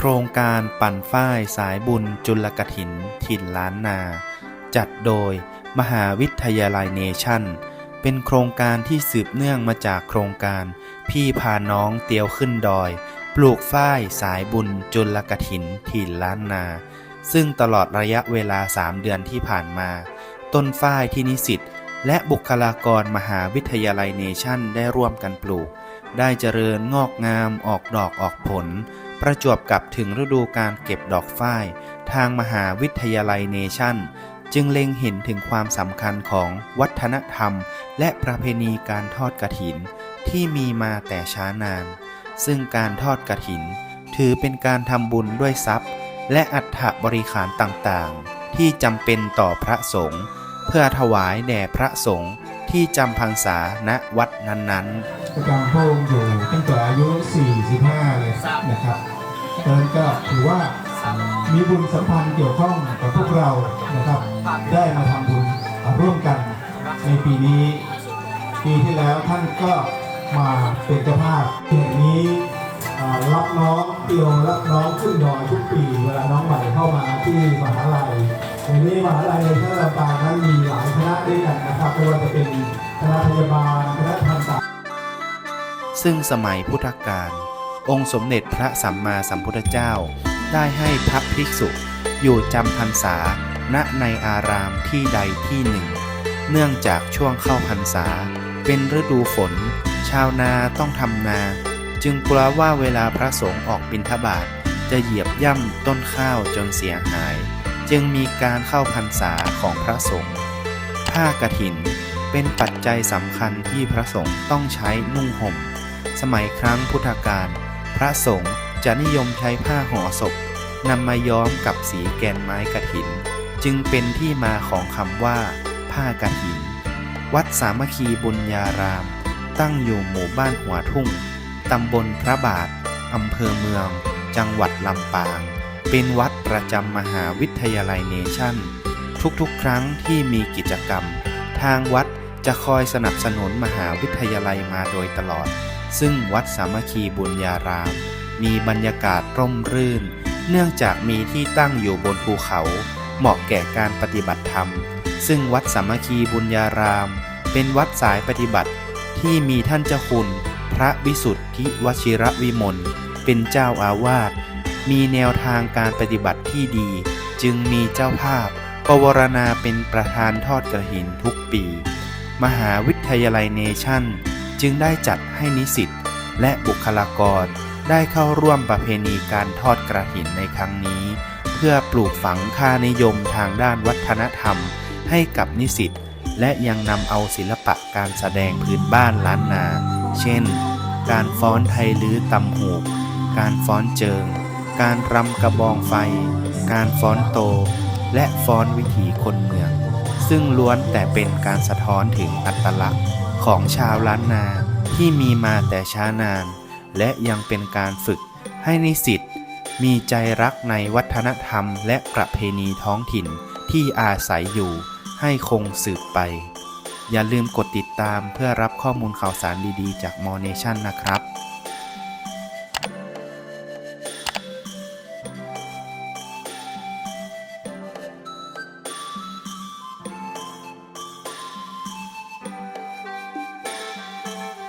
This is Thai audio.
โครงการปั่นฝ้ายสายบุญจุลกถิน ถิ่นล้านนา จัดโดยมหาวิทยาลัยเนชั่น เป็นโครงการที่สืบเนื่องมาจากโครงการ พี่พาน้องเตียวขึ้นดอย ปลูกฝ้ายสายบุญจุลกถิน ถิ่นล้านนา ซึ่งตลอดระยะเวลา 3 เดือนที่ผ่านมา ต้นฝ้ายที่นิสิตและบุคลากรมหาวิทยาลัยเนชั่นได้ร่วมกันปลูก ได้เจริญงอกงามออกดอกออกผล ประจวบกับถึงฤดูการเก็บดอกฝ้ายทางมหาวิทยาลัยเนชั่น จึงเล็งเห็นถึงความสำคัญของวัฒนธรรม และประเพณีการทอดกระถิน ที่มีมาแต่ช้านาน ซึ่งการทอดกระถิน ถือเป็นการทำบุญด้วยทรัพย์ และอัฐบริขารต่างๆ ที่จำเป็นต่อพระสงฆ์เพื่อถวายแด่พระสงฆ์ที่จำพรรษาณวัดนั้นๆปรพระองค์อยู่ ตั้งแต่อายุ 45 เลยนะครับเพราะฉะนั้นก็ถือว่ามีบุญสัมพันธ์เกี่ยวข้องกับพวกเรานะครับ ได้มาทำบุญร่วมกันในปีนี้ ปีที่แล้วท่านก็มาเป็นเจ้าภาพแห่งนี้รับน้องเตียวรับน้องขึ้นดอยทุกปีเวลาน้องใหม่เข้ามาที่มหาลัยในนี้มหาลัยในท่าลำปางนั้นมีหลายคณะด้วยกันนะครับไม่ว่าจะเป็นคณะพยาบาล ซึ่งสมัยพุทธกาลองค์สมเด็จพระสัมมาสัมพุทธเจ้า ได้ให้พระภิกษุ อยู่จำพรรษาณในอารามที่ใดที่หนึ่ง เนื่องจากช่วงเข้าพรรษา เป็นฤดูฝน ชาวนาต้องทำนา จึงกลัวว่าเวลาพระสงฆ์ออกบิณฑบาตจะเหยียบย่ำต้นข้าวจนเสียหาย จึงมีการเข้าพรรษาของพระสงฆ์ผ้ากฐิน เป็นปัจจัยสำคัญที่พระสงฆ์ต้องใช้นุ่งห่ม สมัยครั้งพุทธกาลพระสงฆ์จะนิยมใช้ผ้าห่อศพนำมาย้อมกับสีแกนไม้กฐิน จึงเป็นที่มาของคำว่า ผ้ากฐิน วัดสามัคคีบุญญาราม ตั้งอยู่หมู่บ้านหัวทุ่งตำบลพระบาทอำเภอเมือง จังหวัดลำปาง เป็นวัดประจำมหาวิทยาลัยเนชั่น ทุกๆ ครั้งที่มีกิจกรรม ทางวัดจะคอยสนับสนุนมหาวิทยาลัยมาโดยตลอด ซึ่งวัดสามัคคีบุญญาราม มีบรรยากาศร่มรื่น เนื่องจากมีที่ตั้งอยู่บนภูเขา เหมาะแก่การปฏิบัติธรรม ซึ่งวัดสามัคคีบุญญาราม เป็นวัดสายปฏิบัติที่มีท่านเจ้าคุณ พระวิสุทธิวชิรวิมลเป็นเจ้าอาวาสมีแนวทางการปฏิบัติที่ดี จึงมีเจ้าภาพ ปวารณาเป็นประธานทอดกระถินทุกปี มหาวิทยาลัยเนชั่น จึงได้จัดให้นิสิตและบุคลากรได้เข้าร่วมประเพณีการทอดกระถินในครั้งนี้ เพื่อปลูกฝังค่านิยมทางด้านวัฒนธรรม ให้กับนิสิตและยังนำเอาศิลปะการแสดงพื้นบ้านล้านนา เช่น การฟ้อนไทยลื้อตำหูกการฟ้อนเจิง การรำกระบองไฟ การฟ้อนโต และฟ้อนวิถีคนเมือง ซึ่งล้วนแต่เป็นการสะท้อนถึงอัตลักษณ์ ของชาวล้านนาที่มีมาแต่ช้านาน และยังเป็นการฝึกให้นิสิตมีใจรักในวัฒนธรรมและประเพณีท้องถิ่นที่อาศัยอยู่ให้คงสืบไป อย่าลืมกดติดตามเพื่อรับข้อมูลข่าวสารดีๆ จากมอเนชั่นนะครับ